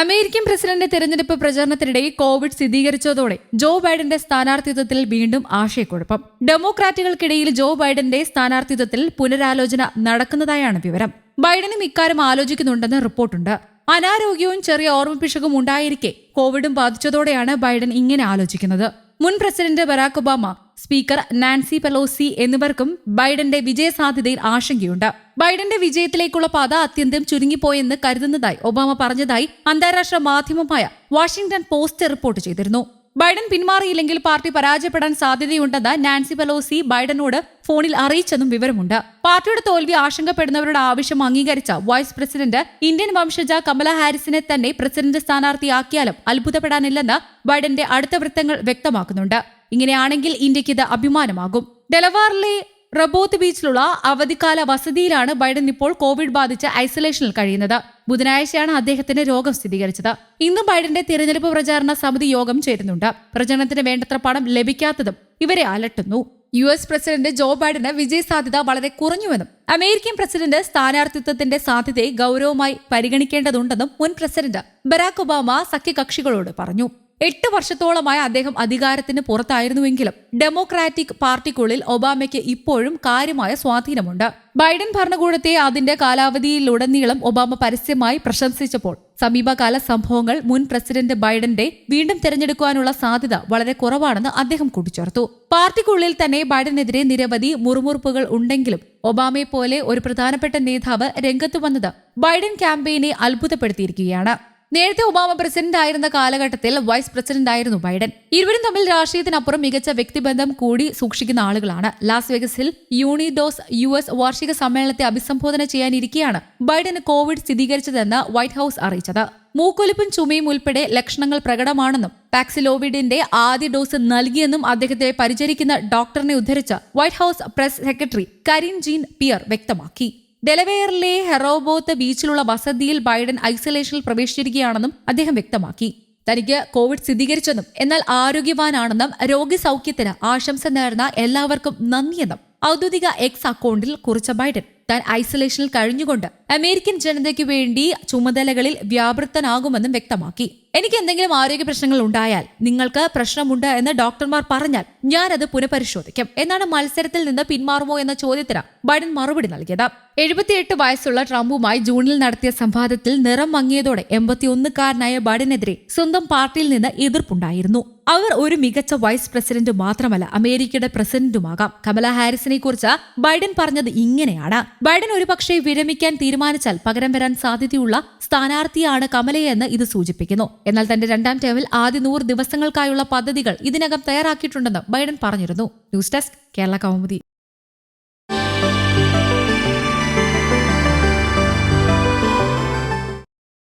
American president തെരഞ്ഞെടുപ്പ് പ്രചാരണത്തിനിടെ Covid സ്ഥിരീകരിച്ചതോടെ ജോ ബൈഡന്റെ സ്ഥാനാർത്ഥിത്വത്തിൽ വീണ്ടും ആശയക്കുഴപ്പം. ഡെമോക്രാറ്റുകൾക്കിടയിൽ ജോ ബൈഡന്റെ സ്ഥാനാർത്ഥിത്വത്തിൽ പുനരാലോചന നടക്കുന്നതായാണ് വിവരം. ബൈഡനും ഇക്കാര്യം ആലോചിക്കുന്നുണ്ടെന്ന് റിപ്പോർട്ടുണ്ട്. അനാരോഗ്യവും ചെറിയ ഓർമ്മപ്പിശകും ഉണ്ടായിരിക്കെ കോവിഡും ബാധിച്ചതോടെയാണ് ബൈഡൻ ഇങ്ങനെ ആലോചിക്കുന്നത്. മുൻ president Barack Obama speaker Nancy Pelosi എന്നിവർക്കും ബൈഡന്റെ വിജയസാധ്യതയിൽ ആശങ്കയുണ്ട്. ബൈഡന്റെ വിജയത്തിലേക്കുള്ള പാത അത്യന്തം ചുരുങ്ങിപ്പോയെന്ന് കരുതുന്നതായി ഒബാമ പറഞ്ഞതായി അന്താരാഷ്ട്ര മാധ്യമമായ വാഷിംഗ്ടൺ പോസ്റ്റ് റിപ്പോർട്ട് ചെയ്തിരുന്നു. ബൈഡൻ പിന്മാറിയില്ലെങ്കിൽ പാർട്ടി പരാജയപ്പെടാൻ സാധ്യതയുണ്ടെന്ന് നാൻസി പെലോസി ബൈഡനോട് ഫോണിൽ അറിയിച്ചെന്നും വിവരമുണ്ട്. പാർട്ടിയുടെ തോൽവി ആശങ്കപ്പെടുന്നവരുടെ ആവശ്യം അംഗീകരിച്ച വൈസ് പ്രസിഡന്റ് ഇന്ത്യൻ വംശജ കമല ഹാരിസിനെ തന്നെ പ്രസിഡന്റ് സ്ഥാനാർത്ഥിയാക്കിയാലും അത്ഭുതപ്പെടാനില്ലെന്ന് ബൈഡന്റെ അടുത്ത വൃത്തങ്ങൾ വ്യക്തമാക്കുന്നുണ്ട്. ഇങ്ങനെയാണെങ്കിൽ ഇന്ത്യയ്ക്ക് ഇത് അഭിമാനമാകും. ഡെലവാറിലെ റബോത്ത് ബീച്ചിലുള്ള അവധിക്കാല വസതിയിലാണ് ബൈഡൻ ഇപ്പോൾ കോവിഡ് ബാധിച്ച് ഐസൊലേഷനിൽ കഴിയുന്നത്. ബുധനാഴ്ചയാണ് അദ്ദേഹത്തിന് രോഗം സ്ഥിരീകരിച്ചത്. ഇന്നും ബൈഡന്റെ തിരഞ്ഞെടുപ്പ് പ്രചാരണ സമിതി യോഗം ചേരുന്നുണ്ട്. പ്രചരണത്തിന് വേണ്ടത്ര പണം ലഭിക്കാത്തതും ഇവരെ അലട്ടുന്നു. യു എസ് പ്രസിഡന്റ് ജോ ബൈഡന് വിജയ സാധ്യത വളരെ കുറഞ്ഞുവെന്നും അമേരിക്കൻ പ്രസിഡന്റ് സ്ഥാനാർത്ഥിത്വത്തിന്റെ സാധ്യതയെ ഗൗരവമായി പരിഗണിക്കേണ്ടതുണ്ടെന്നും മുൻ പ്രസിഡന്റ് ബരാക് ഒബാമ സഖ്യകക്ഷികളോട് പറഞ്ഞു. എട്ട് വർഷത്തോളമായി അദ്ദേഹം അധികാരത്തിന് പുറത്തായിരുന്നുവെങ്കിലും ഡെമോക്രാറ്റിക് പാർട്ടിക്കുള്ളിൽ ഒബാമയ്ക്ക് ഇപ്പോഴും കാര്യമായ സ്വാധീനമുണ്ട്. ബൈഡൻ ഭരണകൂടത്തെ അതിന്റെ കാലാവധിയിലുടനീളം ഒബാമ പരസ്യമായി പ്രശംസിച്ചപ്പോൾ സമീപകാല സംഭവങ്ങൾ മുൻ പ്രസിഡന്റ് ബൈഡന്റെ വീണ്ടും തെരഞ്ഞെടുക്കാനുള്ള സാധ്യത വളരെ കുറവാണെന്ന് അദ്ദേഹം കൂട്ടിച്ചേർത്തു. പാർട്ടിക്കുള്ളിൽ തന്നെ ബൈഡനെതിരെ നിരവധി മുറുമുറുപ്പുകൾ ഉണ്ടെങ്കിലും ഒബാമയെ പോലെ ഒരു പ്രധാനപ്പെട്ട നേതാവ് രംഗത്ത് വന്നത് ബൈഡൻ ക്യാമ്പയിനെ അത്ഭുതപ്പെടുത്തിയിരിക്കുകയാണ്. നേരത്തെ ഒബാമ പ്രസിഡന്റ് ആയിരുന്ന കാലഘട്ടത്തിൽ വൈസ് പ്രസിഡന്റ് ആയിരുന്നു ബൈഡൻ. ഇരുവരും തമ്മിൽ രാഷ്ട്രീയത്തിനപ്പുറം മികച്ച വ്യക്തിബന്ധം കൂടി സൂക്ഷിക്കുന്ന ആളുകളാണ്. ലാസ് വെഗസിൽ യൂണിഡോസ് യു എസ് വാർഷിക സമ്മേളനത്തെ അഭിസംബോധന ചെയ്യാനിരിക്കെയാണ് ബൈഡന് കോവിഡ് സ്ഥിരീകരിച്ചതെന്ന് വൈറ്റ് ഹൌസ് അറിയിച്ചത്. മൂക്കൊലിപ്പും ചുമയും ഉൾപ്പെടെ ലക്ഷണങ്ങൾ പ്രകടമാണെന്നും പാക്സിലോവിഡിന്റെ ആദ്യ ഡോസ് നൽകിയെന്നും അദ്ദേഹത്തെ പരിചരിക്കുന്ന ഡോക്ടറിനെ ഉദ്ധരിച്ച് White House press secretary Karine Jean Pierre വ്യക്തമാക്കി. ഡെലവെയറിലെ ഹെറോബോത്ത് ബീച്ചിലുള്ള വസതിയിൽ ബൈഡൻ ഐസൊലേഷനിൽ പ്രവേശിച്ചിരിക്കുകയാണെന്നും അദ്ദേഹം വ്യക്തമാക്കി. തനിക്ക് കോവിഡ് സ്ഥിരീകരിച്ചെന്നും എന്നാൽ ആരോഗ്യവാനാണെന്നും രോഗസൗഖ്യത്തിന് ആശംസ നേർന്ന എല്ലാവർക്കും നന്ദിയെന്നും ഔദ്യോഗിക എക്സ് അക്കൗണ്ടിൽ കുറിച്ച ബൈഡൻ. താൻ ഐസൊലേഷനിൽ കഴിഞ്ഞുകൊണ്ട് അമേരിക്കൻ ജനതയ്ക്ക് വേണ്ടി ചുമതലകളിൽ വ്യാപൃത്തനാകുമെന്നും വ്യക്തമാക്കി. എനിക്ക് എന്തെങ്കിലും ആരോഗ്യ പ്രശ്നങ്ങൾ ഉണ്ടായാൽ നിങ്ങൾക്ക് പ്രശ്നമുണ്ട് എന്ന് ഡോക്ടർമാർ പറഞ്ഞാൽ അത് പുനഃപരിശോധിക്കും. എന്നാണ് മത്സരത്തിൽ നിന്ന് പിന്മാറുമോ എന്ന ചോദ്യത്തിന് ബൈഡൻ മറുപടി നൽകിയത്. എഴുപത്തിയെട്ട് വയസ്സുള്ള ട്രംപുമായി ജൂണിൽ നടത്തിയ സംവാദത്തിൽ നിറം മങ്ങിയതോടെ എൺപത്തിയൊന്നുകാരനായ ബൈഡനെതിരെ സ്വന്തം പാർട്ടിയിൽ നിന്ന് എതിർപ്പുണ്ടായിരുന്നു. അവർ ഒരു മികച്ച വൈസ് പ്രസിഡന്റ് മാത്രമല്ല അമേരിക്കയുടെ പ്രസിഡന്റുമാകാം. കമല ഹാരിസിനെ കുറിച്ച് ബൈഡൻ പറഞ്ഞത് ഇങ്ങനെയാണ്. ബൈഡൻ ഒരുപക്ഷെ വിരമിക്കാൻ തീരുമാനിച്ചാൽ പകരം വരാൻ സാധ്യതയുള്ള സ്ഥാനാർത്ഥിയാണ് കമലയെന്ന് ഇത് സൂചിപ്പിക്കുന്നു. എന്നാൽ തന്റെ രണ്ടാം ടേമിൽ ആദ്യ നൂറ് ദിവസങ്ങൾക്കായുള്ള പദ്ധതികൾ ഇതിനകം തയ്യാറാക്കിയിട്ടുണ്ടെന്ന് ബൈഡൻ പറഞ്ഞിരുന്നു. News desk Kerala Kaumudi.